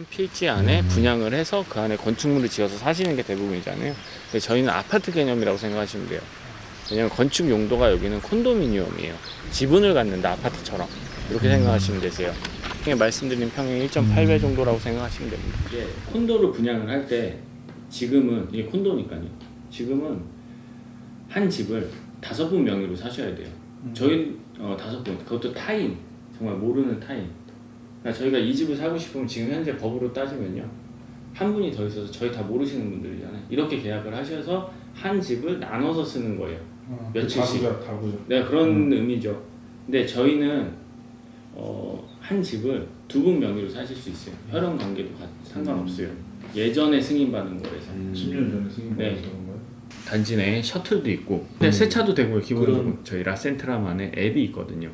한 필지 안에 분양을 해서 그 안에 건축물을 지어서 사시는 게 대부분이잖아요. 근데 저희는 아파트 개념이라고 생각하시면 돼요. 왜냐면 건축 용도가 여기는 콘도미니엄이에요. 지분을 갖는다 아파트처럼 이렇게 생각하시면 되세요. 그냥 말씀드린 평형 1.8배 정도라고 생각하시면 됩니다. 이게 콘도를 분양을 할 때 지금은 이게 콘도니까요. 지금은 한 집을 다섯 분 명의로 사셔야 돼요. 저희 어, 다섯 분 그것도 타인 정말 모르는 타인. 그러니까 저희가 이 집을 사고 싶으면 지금 현재 법으로 따지면요 한 분이 더 있어서 저희 다 모르시는 분들이잖아요. 이렇게 계약을 하셔서 한 집을 나눠서 쓰는 거예요. 어, 며칠씩. 다구죠, 다구죠. 네 그런 의미죠. 근데 저희는 어, 한 집을 두 분 명의로 사실 수 있어요. 혈연 관계도 가- 상관없어요. 예전에 승인받은 거라서. 10년 전에 승인 네. 건가요? 단지 내에 셔틀도 있고 근데 세차도 되고요 기본적으로 그럼- 저희 라센트라만의 앱이 있거든요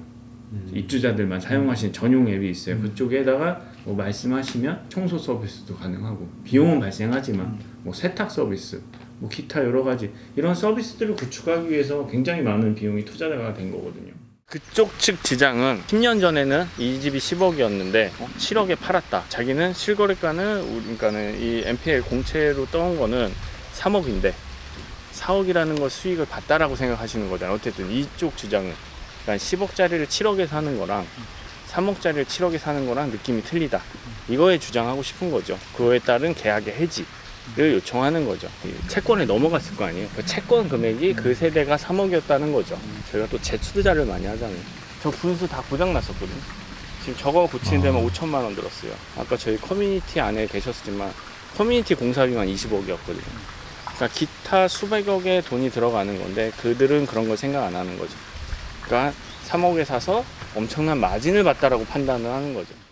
입주자들만 사용하시는 전용 앱이 있어요. 그쪽에다가 뭐 말씀하시면 청소 서비스도 가능하고 비용은 발생하지만 뭐 세탁 서비스 뭐 기타 여러 가지 이런 서비스들을 구축하기 위해서 굉장히 많은 비용이 투자가 된 거거든요. 그쪽 측 지장은 10년 전에는 이 집이 10억이었는데 7억에 팔았다. 자기는 실거래가는 그러니까는 이 MPL 공채로 떠온 거는 3억인데 4억이라는 걸 수익을 봤다라고 생각하시는 거잖아요. 어쨌든 이쪽 주장은 그러니까 10억짜리를 7억에 사는 거랑 3억짜리를 7억에 사는 거랑 느낌이 틀리다. 이거에 주장하고 싶은 거죠. 그거에 따른 계약의 해지를 요청하는 거죠. 이 채권에 넘어갔을 거 아니에요. 그 채권 금액이 그 세대가 3억이었다는 거죠. 저희가 또 재투자를 많이 하잖아요. 저 분수 다 고장 났었거든요. 지금 저거 고치는 데만 5천만 원 들었어요. 아까 저희 커뮤니티 안에 계셨지만 커뮤니티 공사비만 20억이었거든요. 그러니까 기타 수백억의 돈이 들어가는 건데 그들은 그런 걸 생각 안 하는 거죠. 그러니까 3억에 사서 엄청난 마진을 봤다라고 판단을 하는 거죠.